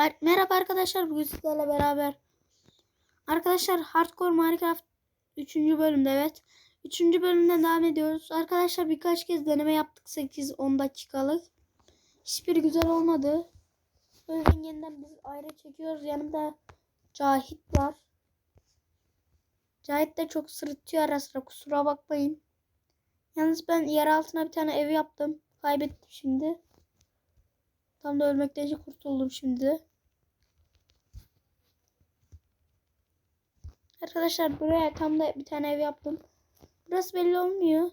Ar- Merhaba arkadaşlar bugün sizlerle beraber. Arkadaşlar Hardcore Minecraft 3. bölümde evet. 3. bölümden devam ediyoruz. Arkadaşlar birkaç kez deneme yaptık 8-10 dakikalık. Hiçbiri güzel olmadı. O yüzden yeniden biz ayrı çekiyoruz. Yanımda Cahit var. Cahit de çok sırıtıyor ara sıra kusura bakmayın. Yalnız ben yer altına bir tane ev yaptım. Kaybettim şimdi Tam da ölmekten kurtuldum şimdi. Arkadaşlar buraya tam da bir tane ev yaptım. Burası belli olmuyor.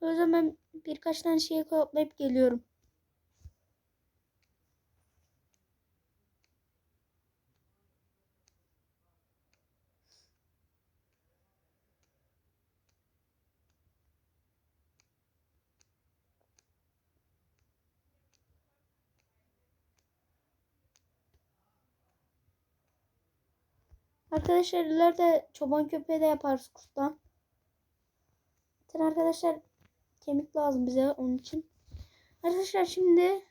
O yüzden ben birkaç tane şey toplayıp geliyorum. Arkadaşlar ileride çoban köpeği de yaparız kurttan. Zaten arkadaşlar kemik lazım bize onun için. Arkadaşlar şimdi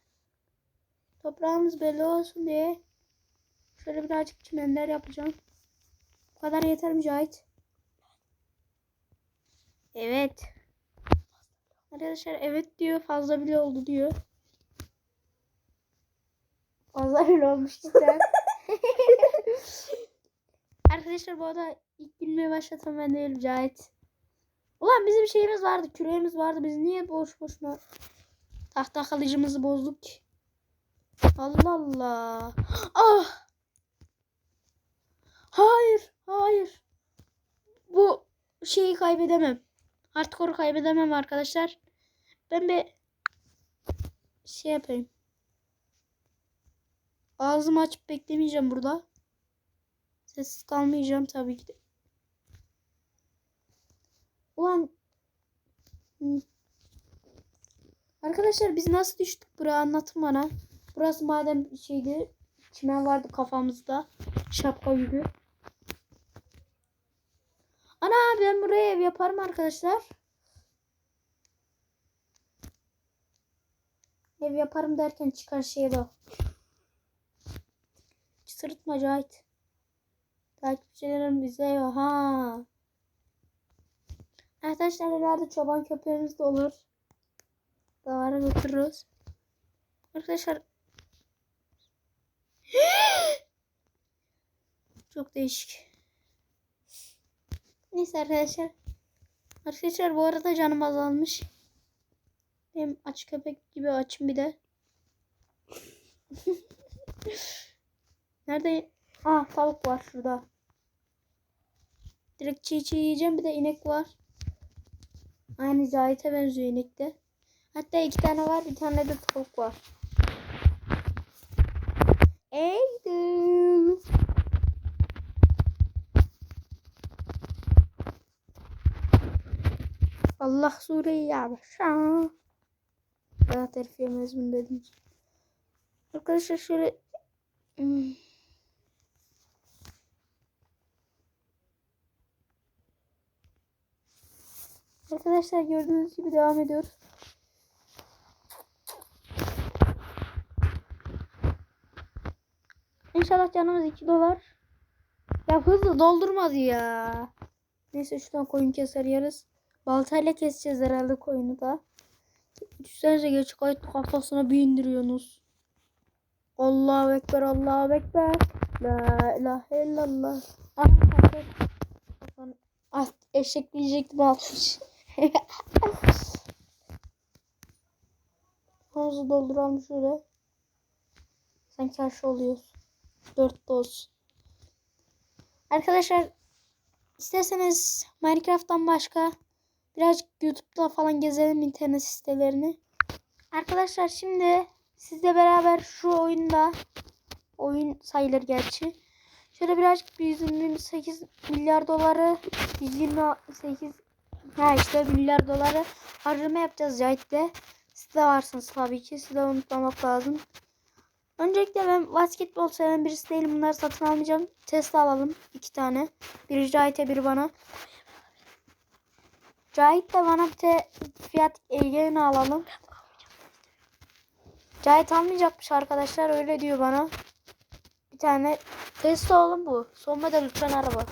toprağımız belli olsun diye şöyle birazcık çimenler yapacağım. Bu kadar yeter Mücahit. Evet. Arkadaşlar evet diyor fazla bile oldu diyor. Fazla bile olmuş cidden. Arkadaşlar bu arada ilk gülmeye başlatan ben değilim Cahit. Ulan bizim şeyimiz vardı, küreğimiz vardı. Biz niye boş boşuna tahta kalıcımızı bozduk ki? Allah Allah. Ah! Hayır, hayır. Bu şeyi kaybedemem. Hardcore kaybedemem arkadaşlar. Ben bir şey yapayım. Ağzımı açıp beklemeyeceğim burada. Sessiz kalmayacağım tabii ki de. Ulan. Arkadaşlar biz nasıl düştük buraya anlatın bana. Burası madem şeydi çimen vardı kafamızda. Şapka gibi. Ana ben buraya ev yaparım arkadaşlar. Ev yaparım derken çıkar şeye bak. Sırıtma Cahit. Takipçilerim bize ha. Arkadaşlar ileride çoban köpeğimiz de olur. Davara götürürüz. Arkadaşlar çok değişik. Neyse arkadaşlar. Arkadaşlar bu arada canım azalmış. Hem aç köpek gibi açım bir de. Nerede? Ah tavuk var şurada. Direkt çiğ çiğ yiyeceğim. Bir de inek var. Aynı Zahit'e benziyor inek de. Hatta iki tane var. Bir tane de tavuk var. Eydüm. Allah sureyi yavaşa. Ya terfiye mezmun dedim. Arkadaşlar şöyle hmm. Arkadaşlar gördüğünüz gibi devam ediyoruz. İnşallah canımız 2 dolar. Ya hızlı doldurmaz ya. Neyse şuradan koyun keser yeriz. Baltayla keseceğiz herhalde koyunu da. Düşünsenize geç kayıt kafasına bir indiriyorsunuz. Allahu Ekber, Allahu Ekber. La ilahe illallah. Ah, ah, eşek diyecektim altmış. Havuzu dolduralım şöyle. Sanki aşı oluyoruz. Dört doz. Arkadaşlar isterseniz Minecraft'tan başka birazcık YouTube'da falan gezelim internet sitelerini. Arkadaşlar şimdi sizle beraber şu oyunda oyun sayılır gerçi. Şöyle birazcık bir 128 milyar doları 128 Ha işte milyar doları harcama yapacağız Cahit'te. Siz de varsınız tabii ki. Siz de unutmamak lazım. Öncelikle ben basketbol seven birisi değilim. Bunları satın almayacağım. Tesla alalım. iki tane. Biri Cahit'e biri bana. Cahit de bana bir de fiyat Ege'ni alalım. Cahit almayacakmış arkadaşlar. Öyle diyor bana. tane Tesla oğlum bu. Son model lütfen araba.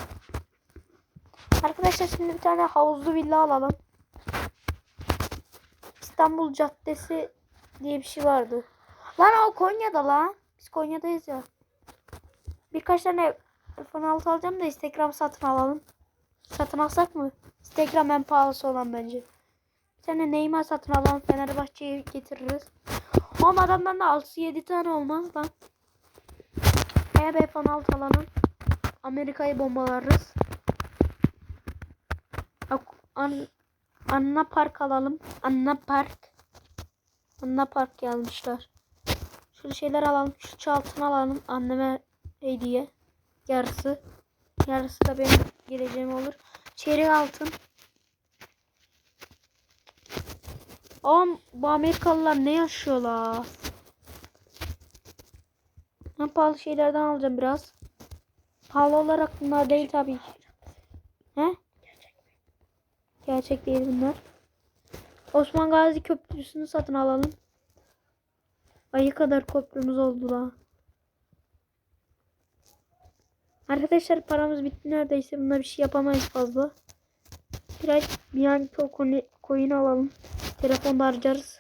Arkadaşlar şimdi bir tane havuzlu villa alalım. İstanbul Caddesi diye bir şey vardı. Lan o Konya'da lan. Biz Konya'dayız ya. Birkaç tane iPhone 6 alacağım da Instagram satın alalım. Satın alsak mı? Instagram en pahalısı olan bence. Bir tane Neymar satın alalım. Fenerbahçe'ye getiririz. Ama adamdan da 6-7 tane olmaz lan. Bir iPhone 6 alalım. Amerika'yı bombalarız. Anna Park alalım. Anna Park. Anna Park yazmışlar. Şöyle şeyler alalım. Şu çaltını alalım. Anneme hediye. Yarısı. Yarısı da benim geleceğim olur. Çeyrek altın. Oğlum bu Amerikalılar ne yaşıyorlar? Ben pahalı şeylerden alacağım biraz. Pahalı olarak bunlar değil tabii. He? Gerçek değil bunlar. Osman Gazi Köprüsü'nü satın alalım. Ayı kadar köprümüz oldu la. Arkadaşlar paramız bitti neredeyse. Bunda bir şey yapamayız fazla. Biraz Bianco coin- alalım. Telefonda harcarız.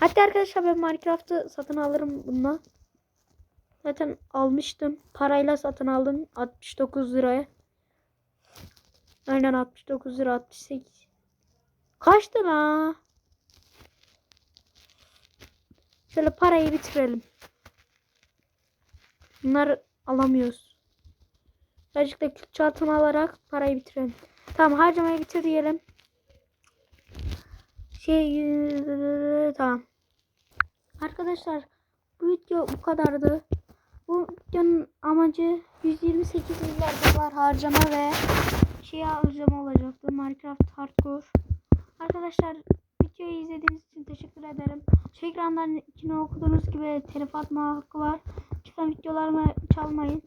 Hatta arkadaşlar ben Minecraft'ı satın alırım bununla. Zaten almıştım. Parayla satın aldım. 69 liraya. Aynen 69 lira 68. Kaçtı la? Şöyle parayı bitirelim. Bunları alamıyoruz. Birazcık da küçük çarpım alarak parayı bitirelim. Tamam harcamayı bitir diyelim. Şey tamam. Arkadaşlar bu video bu kadardı. Bu videonun amacı 128 milyar dolar harcama ve şey harcama olacaktı. Minecraft Hardcore. Arkadaşlar videoyu izlediğiniz için teşekkür ederim. Şu ekrandan içine okuduğunuz gibi telif atma hakkı var. Lütfen videolarımı çalmayın.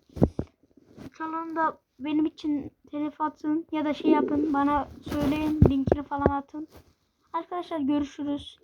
Çalın da benim için telif atın ya da şey yapın bana söyleyin linkini falan atın. Arkadaşlar görüşürüz.